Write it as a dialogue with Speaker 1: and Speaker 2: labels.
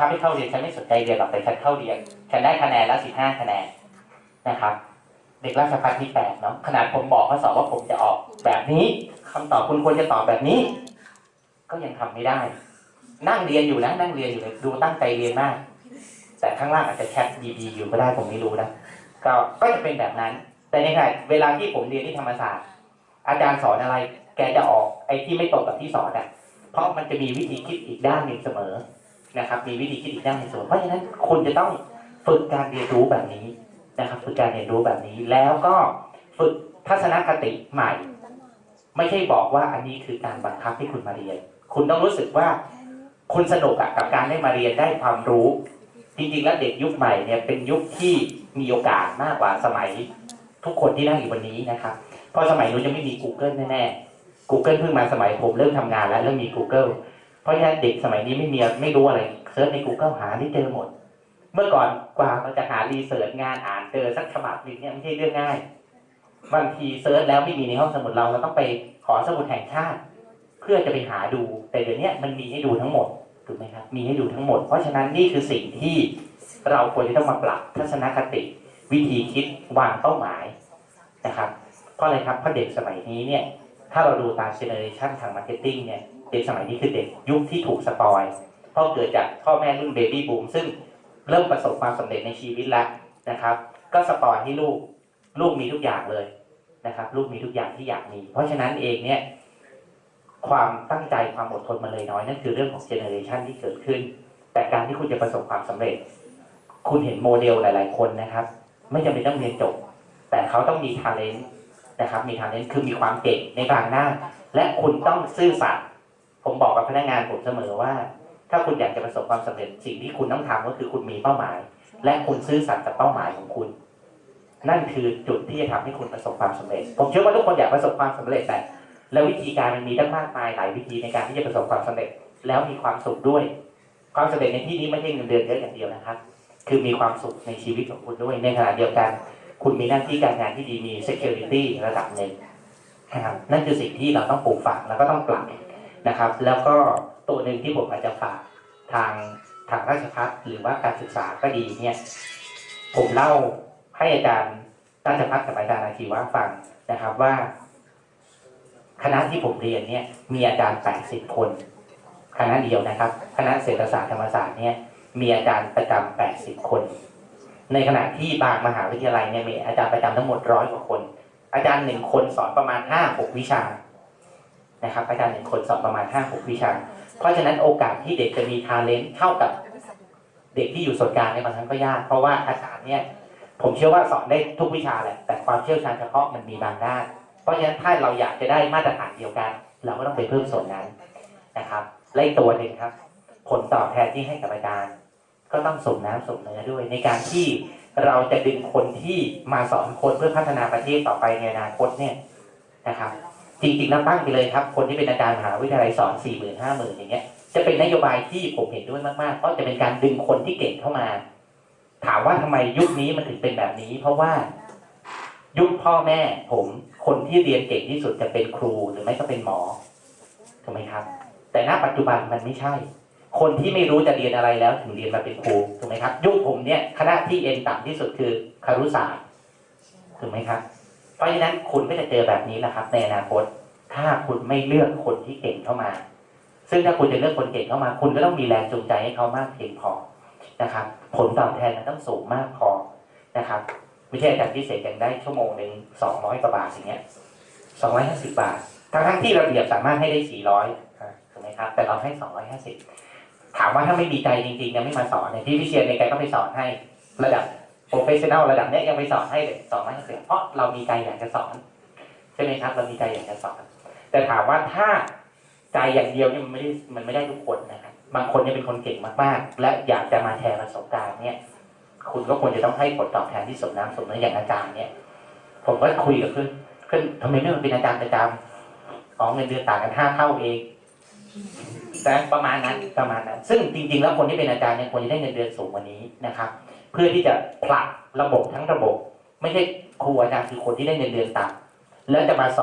Speaker 1: คับให้เข้าเรียนฉันไม่สนใจเรียนหรอกแต่ฉันเข้าเรียนฉันได้คะแนนแล้วสิบห้าคะแนนนะครับ เด็กราชพัฒที่แปดเนาะขนาดผมบอกข้อสอบว่าผมจะออกแบบนี้คำตอบคุณควรจะตอบแบบนี้ ก็ยังทำไม่ได้ นั่งเรียนอยู่นะนั่งเรียนอยู่เลยดูตั้งใจเรียนมาก แต่ข้างล่างอาจจะแคปดีๆอยู่ก็ได้ผมไม่รู้นะก็ก็จะเป็นแบบนั้น แต่ในขณะเวลาที่ผมเรียนที่ธรรมศาสตร์ อาจารย์สอนอะไร แกจะออกไอ้ที่ไม่ตรงกับที่สอนอะเพราะมันจะมีวิธีคิดอีกด้านหนึ่งเสมอ นะครับ มีวิธีคิดอีกด้านหนึ่งเสมอเพราะฉะนั้นคุณจะต้องฝึกการเรียนรู้แบบนี้นะครับ ฝึกการเรียนรู้แบบนี้แล้วก็ฝึกทัศนคติใหม่ ไม่ใช่บอกว่าอันนี้คือการบังคับให้คุณมาเรียน คุณต้องรู้สึกว่าคุณสนุกอะกับการได้มาเรียนได้ความรู้ จริงๆแล้วเด็กยุคใหม่เนี่ยเป็นยุคที่มีโอกาสมากกว่าสมัยทุกคนที่นั่งอยู่วันนี้นะครับ เพราะสมัยนู้นยังไม่มี Google แน่ๆ Google เพิ่งมาสมัยผมเริ่มทำงานแล้วเริ่มมี Google เพราะฉะนั้นเด็กสมัยนี้ไม่มีไม่รู้อะไรเซิร์ชใน Google หาได้เจอหมด เมื่อก่อนกว่ามันจะหารีเสิร์ชงานอ่านเจอสักฉบับหนึงเนี่ยไม่ใช่เรื่องง่าย บางทีเซิร์ชแล้วไม่มีในห้องสมุดเราเราต้องไปขอสมุดแห่งชาติ เพื่อจะไปหาดู แต่เดี๋ยวนี้มันมีให้ดูทั้งหมดถูกไหมครับมีให้ดูทั้งหมด เพราะฉะนั้นนี่คือสิ่งที่เราควรจะต้องมาปรับทัศนคติ วิธีคิดวางเป้าหมายนะครับเพราะอะไรครับเพราะเด็กสมัยนี้เนี่ยถ้าเราดูตามเจเนอเรชันทางมาร์เก็ตติ้งเนี่ย เด็กสมัยนี้คือเด็กยุคที่ถูกสปอยเพราะเกิดจากพ่อแม่รุ่นเบบี้บูมซึ่งเริ่มประสบความสำเร็จในชีวิตแล้วนะครับ ก็สปอยให้ลูกลูกมีทุกอย่างเลยนะครับ ลูกมีทุกอย่างที่อยากมี เพราะฉะนั้นเองเนี่ย ความตั้งใจความอดทนมันเลยน้อยนั่นคือเรื่องของเจเนอเรชันที่เกิดขึ้น แต่การที่คุณจะประสบความสำเร็จ คุณเห็นโมเดลหลาย ๆ คนนะครับ ไม่จำเป็นต้องเรียนจบ แต่เขาต้องมีท ALENT นะครับ มีท ALENT คือมีความเก่งในบางหน้า และคุณต้องซื่อสัตย์ ผมบอกกับพนักงานผมเสมอว่า ถ้าคุณอยากจะประสบความสำเร็จสิ่งที่คุณต้องทำก็คือคุณมีเป้าหมาย และคุณซื่อสัตย์กับเป้าหมายของคุณ นั่นคือจุดที่จะทำให้คุณประสบความสำเร็จ ผมเชื่อว่าทุกคนอยากประสบความสำเร็จแต่แล้ววิธีการมันมีตั้งมากมายหลายวิธีในการที่จะประสบความสำเร็จ แล้วมีความสุขด้วย ความสำเร็จในที่นี้ไม่ใช่เงินเดือนเยอะอย่างเดียวนะครับ คือมีความสุขในชีวิตของคุณด้วยในขณะเดียวกัน คุณมีหน้าที่การงานที่ดีมี security ระดับหนึ่งนะครับนั่นคือสิ่งที่เราต้องปลูกฝังแล้วก็ต้องปรับ นะครับ แล้วก็ตัวหนึ่งที่ผมอาจจะฝากทางทางราชพัฒหรือว่าการศึกษาก็ดีเนี่ยผมเล่าให้อาจารย์ราชพัฒกับอาจารย์อาชีวะฟังนะครับว่า คณะที่ผมเรียนเนี่ย มีอาจารย์ 80 คน คณะเดียวนะครับ คณะเศรษฐศาสตร์ธรรมศาสตร์เนี่ยมีอาจารย์ประจำ80 คน ในขณะที่บางมหาวิทยาลัยเนี่ยมีอาจารย์ประจำทั้งหมดร้อยกว่าคน อาจารย์หนึ่งคนสอนประมาณ5-6วิชา นะครับอาจารย์หนึ่งคนสอนประมาณ 5-6 วิชา เพราะฉะนั้นโอกาสที่เด็กจะมีทาเลนต์เท่ากับเด็กที่อยู่ส่วนกลางในบางครั้งก็ยาก เพราะว่าอาจารย์เนี่ยผมเชื่อว่าสอนได้ทุกวิชาแหละ แต่ความเชี่ยวชาญเฉพาะมันมีบางด้าน เพราะฉะนั้นถ้าเราอยากจะได้มาตรฐานเดียวกัน เราก็ต้องไปเพิ่มส่วนนั้นนะครับและอีกตัวหนึ่งครับ ผลตอบแทนที่ให้กับอาจารย์ ก็ต้องสมน้ำสมเนื้อด้วย ในการที่เราจะดึงคนที่มาสอนคนเพื่อพัฒนาประเทศต่อไปในอนาคตเนี่ยนะครับ จริงๆแล้วตั้งไปเลยครับ คนที่เป็นอาจารย์มหาวิทยาลัยสอนสี่หมื่นห้าหมื่นอย่างเงี้ย จะเป็นนโยบายที่ผมเห็นด้วยมากๆ เพราะจะเป็นการดึงคนที่เก่งเข้ามา ถามว่าทำไมยุคนี้มันถึงเป็นแบบนี้ เพราะว่ายุคพ่อแม่ผมคนที่เรียนเก่งที่สุดจะเป็นครูหรือไม่ก็เป็นหมอถูกไหมครับ แต่ณปัจจุบันมันไม่ใช่ คนที่ไม่รู้จะเรียนอะไรแล้วถึงเรียนมาเป็นครูถูกไหมครับ ยุคผมเนี่ยคณะที่เอ็นต่ำที่สุดคือคารุศาสตร์ถูกไหมครับ เพราะฉะนั้นคุณก็จะเจอแบบนี้นะครับ ในอนาคต ถ้าคุณไม่เลือกคนที่เก่งเข้ามา ซึ่งถ้าคุณจะเลือกคนเก่งเข้ามา คุณก็ต้องมีแรงจูงใจให้เขามากเพียงพอนะครับ ผลตอบแทนมันต้องสูงมากพอนะครับไม่ใช่อาจารย์พิเศษยังได้ชั่วโมงหนึ่งสองร้อยกว่าบาทอย่างเงี้ยสองร้อยห้าสิบบาททั้งทั้งที่ระเบียบสามารถให้ได้สี่ร้อยถูกไหมครับ แต่เราให้สองร้อยห้าสิบถามว่าถ้าไม่มีใจจริงๆยังไม่มาสอนเนี่ยพี่พิเชียนในยแกก็ไปสอนให้ระดับ โปรเฟชชั่นแนลระดับเนี้ยยังไปสอนให้เลยสองร้อยห้าสิบเพราะเรามีใจอยากจะสอนใช่ไหมครับเรามีใจอยากจะสอน แต่ถามว่าถ้าใจอย่างเดียวเนี่ยมันไม่ได้มันไม่ได้ทุกคนนะครับบางคนเนี่ยเป็นคนเก่งมากๆ และอยากจะมาแชร์ประสบการณ์เนี่ย คุณก็ควรจะต้องให้ผลตอบแทนที่สมน้ำสมเนื้ออย่างอาจารย์เนี่ย ผมก็คุยกับเพื่อนเพื่อนทำไมไม่มาเป็นอาจารย์ประจำอ๋อเงินเดือนต่างกันห้าเท่าเอง แต่ประมาณนั้นประมาณนั้น ซึ่งจริง ๆ แล้วคนที่เป็นอาจารย์เนี่ยควรจะได้เงินเดือนสูงกว่านี้นะครับ เพื่อที่จะผลักระบบทั้งระบบ ไม่ใช่ครูอาจารย์คือคนที่ได้เงินเดือนต่ำแล้วจะมาสอน